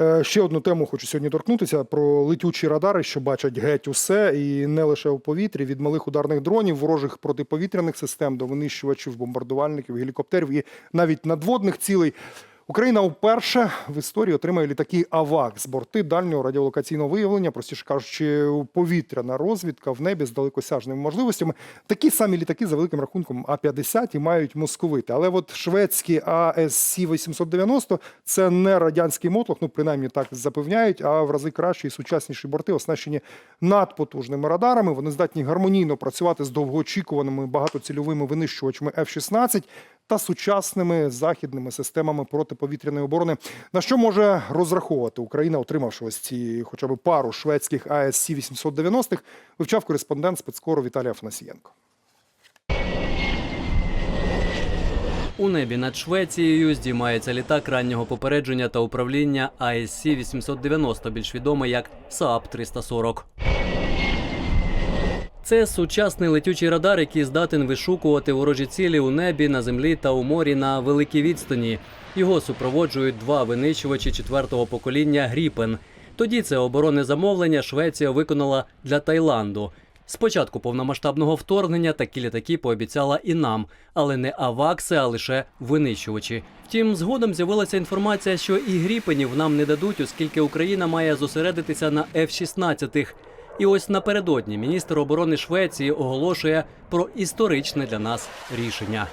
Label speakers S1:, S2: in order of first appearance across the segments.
S1: Е, Ще одну тему хочу сьогодні торкнутися про летючі радари, що бачать геть усе, і не лише у повітрі, від малих ударних дронів, ворожих протиповітряних систем до винищувачів, бомбардувальників, гелікоптерів і навіть надводних цілей. Україна вперше в історії отримає літаки АВАКС, борти дальнього радіолокаційного виявлення, простіше кажучи, повітряна розвідка в небі з далекосяжними можливостями. Такі самі літаки за великим рахунком А-50 і мають московити. Але от шведські АСС 890 це не радянський мотлох, ну принаймні так запевняють, а в рази кращі і сучасніші борти, оснащені надпотужними радарами. Вони здатні гармонійно працювати з довгоочікуваними багатоцільовими винищувачами F-16 та сучасними західними системами протиповітряної оборони. На що може розраховувати Україна, отримавши ось ці хоча б пару шведських АСС 890 вивчав кореспондент спецкору Віталій Афанасієнко.
S2: У небі над Швецією здіймається літак раннього попередження та управління ASC 890, більш відомий як Saab 340. Це сучасний летючий радар, який здатен вишукувати ворожі цілі у небі, на землі та у морі на великій відстані. Його супроводжують два винищувачі четвертого покоління Гріпен. Тоді це оборонне замовлення Швеція виконала для Таїланду. Спочатку повномасштабного вторгнення такі літаки пообіцяла і нам, але не авакси, а лише винищувачі. Втім, згодом з'явилася інформація, що і гріпенів нам не дадуть, оскільки Україна має зосередитися на F-16. І ось напередодні міністр оборони Швеції оголошує про історичне для нас рішення.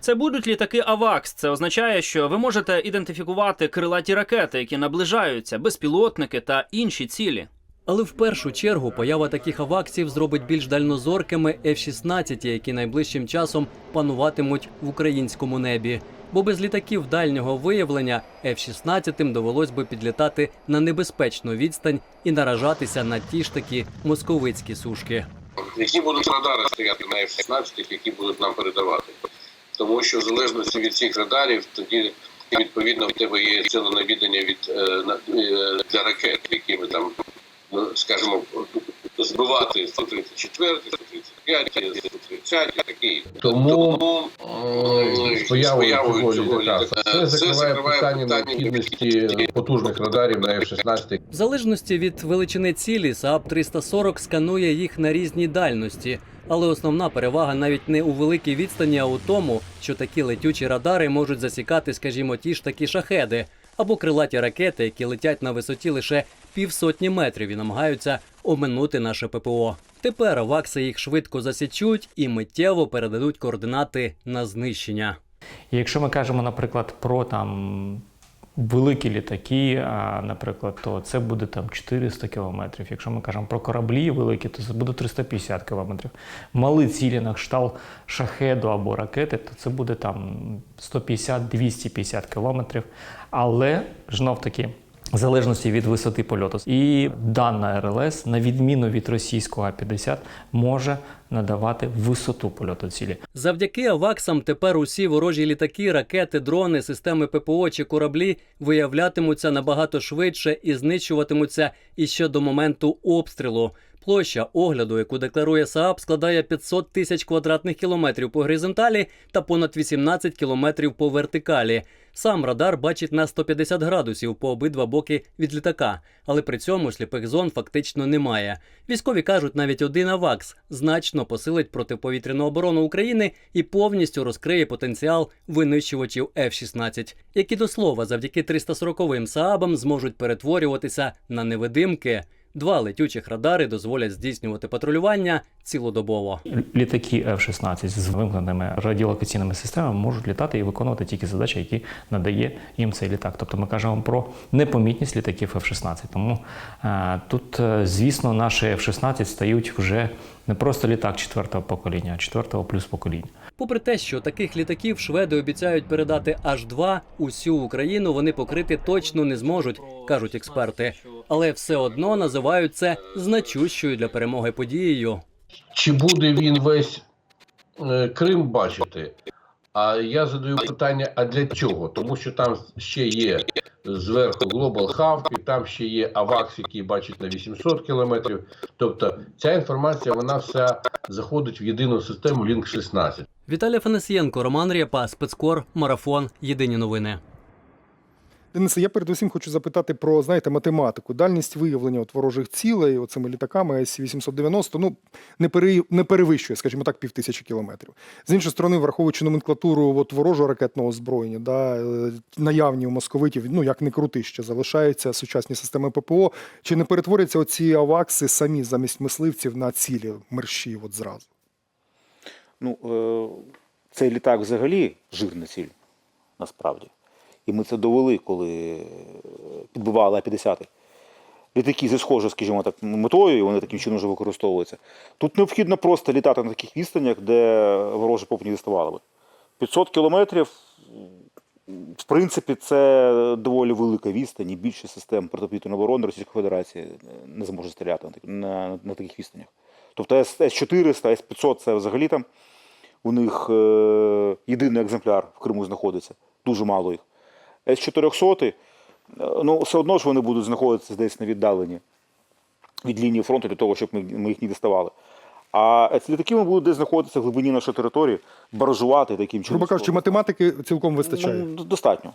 S3: Це будуть літаки АВАКС. Це означає, що ви можете ідентифікувати крилаті ракети, які наближаються, безпілотники та інші цілі.
S2: Але в першу чергу поява таких аваксів зробить більш дальнозоркими F-16, які найближчим часом пануватимуть в українському небі. Бо без літаків дальнього виявлення F-16 довелось би підлітати на небезпечну відстань і наражатися на ті ж такі московицькі сушки.
S4: які будуть радари стояти на F-16, які будуть нам передавати. Тому що в залежності від цих радарів, тоді відповідно в тебе є ціле навідання від е, е, для ракет, які ми там, скажімо, збивати 134, 135, 130 і такі.
S5: Тому
S4: е,
S5: з появою цього літака
S4: літака
S5: це закриває питання необхідності потужних радарів на F-16.
S2: В залежності від величини цілі, Saab 340 сканує їх на різні дальності. Але основна перевага навіть не у великій відстані, а у тому, що такі летючі радари можуть засікати, скажімо, ті ж такі шахеди або крилаті ракети, які летять на висоті лише півсотні метрів і намагаються оминути наше ППО. Тепер вакси їх швидко засічуть і миттєво передадуть координати на знищення.
S6: Якщо ми кажемо, наприклад, про там великі літаки, наприклад, то це буде там 400 кілометрів. Якщо ми кажемо про кораблі великі, то це буде 350 кілометрів. Мали цілі на кшталт шахеду або ракети, то це буде там 150-250 кілометрів. Але знов таки. В залежності від висоти польоту. І дана РЛС, на відміну від російського А-50, може надавати висоту польоту цілі.
S2: Завдяки аваксам тепер усі ворожі літаки, ракети, дрони, системи ППО чи кораблі виявлятимуться набагато швидше і знищуватимуться іще до моменту обстрілу. Площа огляду, яку декларує СААП, складає 500 тисяч квадратних кілометрів по горизонталі та понад 18 кілометрів по вертикалі. Сам радар бачить на 150 градусів по обидва боки від літака, але при цьому сліпих зон фактично немає. Військові кажуть, навіть один авакс значно посилить протиповітряну оборону України і повністю розкриє потенціал винищувачів F-16, які до слова завдяки 340-м СААБам зможуть перетворюватися на невидимки. Два летючих радари дозволять здійснювати патрулювання цілодобово.
S6: Літаки F-16 з вимкненими радіолокаційними системами можуть літати і виконувати тільки задачі, які надає їм цей літак. Тобто ми кажемо про непомітність літаків F-16. Тому е, тут, е, звісно, наші F-16 стають вже не просто літак четвертого покоління, а четвертого плюс покоління.
S2: Попри те, що таких літаків шведи обіцяють передати аж два, усю Україну вони покрити точно не зможуть, кажуть експерти. Але все одно називають це значущою для перемоги подією.
S5: Чи буде він весь е, Крим бачити? А я задаю питання: а для чого? Тому що там ще є зверху Global Hub, і там ще є AVAX, який бачить на 800 кілометрів. Тобто ця інформація вона вся заходить в єдину систему Link 16.
S2: Віталій Фанасієнко, Роман Рєпа, спецкор, марафон. Єдині новини.
S1: Денисе, я передусім хочу запитати про знаєте математику. Дальність виявлення от ворожих цілей оцими літаками С-890 ну не пере, не перевищує, скажімо так, півтисячі кілометрів. З іншої сторони, враховуючи номенклатуру от ворожого ракетного озброєння, да, е, наявні у московитів, ну як не крути, ще залишаються сучасні системи ППО. Чи не перетворяться оці авакси самі замість мисливців на цілі мерщі от зразу?
S7: Ну, е, цей літак взагалі жирна ціль, насправді. І ми це довели, коли е, підбивали А-50. Літаки зі схожою, скажімо так, метою, і вони таким чином вже використовуються. Тут необхідно просто літати на таких відстанях, де ворожі поп не діставали би. 500 кілометрів, в принципі, це доволі велика відстань, і більше систем протиповітряної оборони Російської Федерації не зможе стріляти на, на, на таких відстанях. Тобто С-400, С-500 це взагалі там у них е, єдиний екземпляр в Криму знаходиться, дуже мало їх. С-400, е, ну все одно ж вони будуть знаходитися десь на віддаленні від лінії фронту для того, щоб ми їх не діставали. А ці літаки будуть десь знаходитися в глибині нашої території, баражувати таким чином.
S1: Грубо кажучи, математики цілком вистачає.
S7: Ну, достатньо.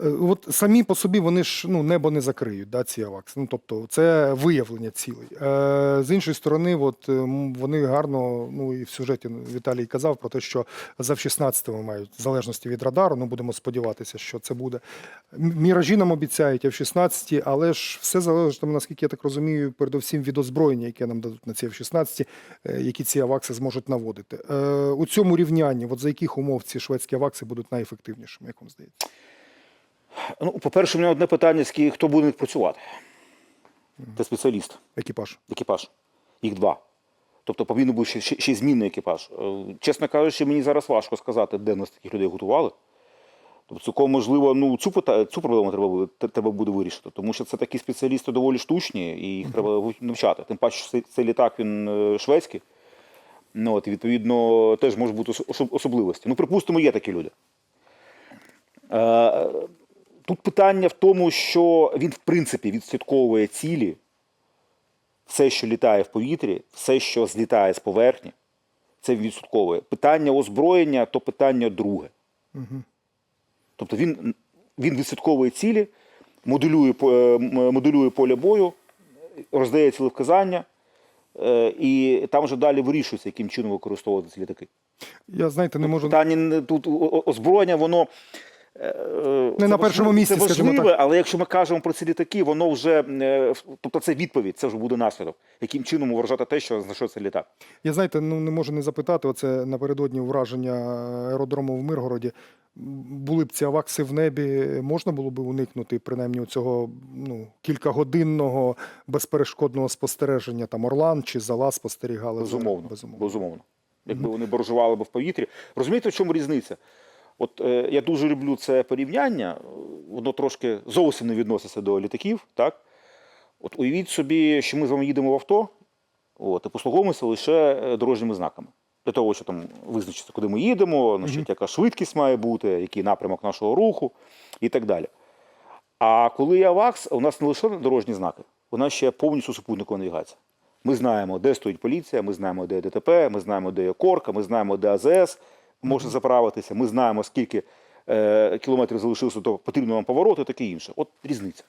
S1: Е, От самі по собі вони ж ну небо не закриють, да, ці авакси. Ну тобто це виявлення цілей. Е, з іншої сторони, от е, вони гарно, ну і в сюжеті Віталій казав про те, що за 16 мають в залежності від радару. Ну будемо сподіватися, що це буде. Міражі нам обіцяють F-16, але ж все залежить, наскільки я так розумію, передусім від озброєння, яке нам дадуть на ці F-16, е, які ці авакси зможуть наводити. Е, у цьому рівнянні, от за яких умов ці шведські авакси будуть найефективнішими, як вам здається?
S7: Ну, по-перше, у мене одне питання: хто буде працювати? Це спеціаліст,
S1: Екіпаж.
S7: екіпаж. Їх два. Тобто повинен бути ще, ще, ще змінний екіпаж. Е, Чесно кажучи, мені зараз важко сказати, де нас таких людей готували. Тобто, цілком можливо, ну цю пита- цю проблему треба треба буде вирішити, тому що це такі спеціалісти доволі штучні, і їх треба навчати. Тим паче, що цей, літак він е, шведський. Ну, от, відповідно, теж можуть бути особливості. Ну, припустимо, є такі люди. Е, Тут питання в тому, що він, в принципі, відслідковує цілі, все, що літає в повітрі, все, що злітає з поверхні, це відслідковує. Питання озброєння то питання друге. Тобто він, він відслідковує цілі, моделює, по- е, моделює поле бою, роздає цілевказання, е, і там вже далі вирішується, яким чином використовувати ці літаки.
S1: Я знаєте, не можу
S7: Питання не- тут озброєння, воно.
S1: Не
S7: це
S1: на першому місці,
S7: Це важливе,
S1: так.
S7: але якщо ми кажемо про ці літаки, воно вже. е, Тобто це відповідь, це вже буде наслідок. Яким чином вважати те, що знайшов цей літак.
S1: Я знаєте, ну не можу не запитати. Оце напередодні враження аеродрому в Миргороді. Були б ці авакси в небі, можна було б уникнути принаймні цього ну, кількагодинного безперешкодного спостереження. Там Орлан чи Зала спостерігали.
S7: Безумовно.
S1: безумовно.
S7: Безумовно. Якби вони боржували б в повітрі. Розумієте, в чому різниця? От е, я дуже люблю це порівняння. Воно трошки зовсім не відноситься до літаків. Так? От уявіть собі, що ми з вами їдемо в авто, от, і послуговуємося лише е, дорожніми знаками. Для того, щоб там визначити, куди ми їдемо, значить, яка швидкість має бути, який напрямок нашого руху і так далі. А коли є ВАКС, у нас не лише дорожні знаки, у нас ще повністю супутникова навігація. Ми знаємо, де стоїть поліція, ми знаємо, де ДТП, ми знаємо, де є корка, ми знаємо, де АЗС може заправитися, ми знаємо, скільки е, кілометрів залишилося до потрібного вам повороту таке інше. От різниця.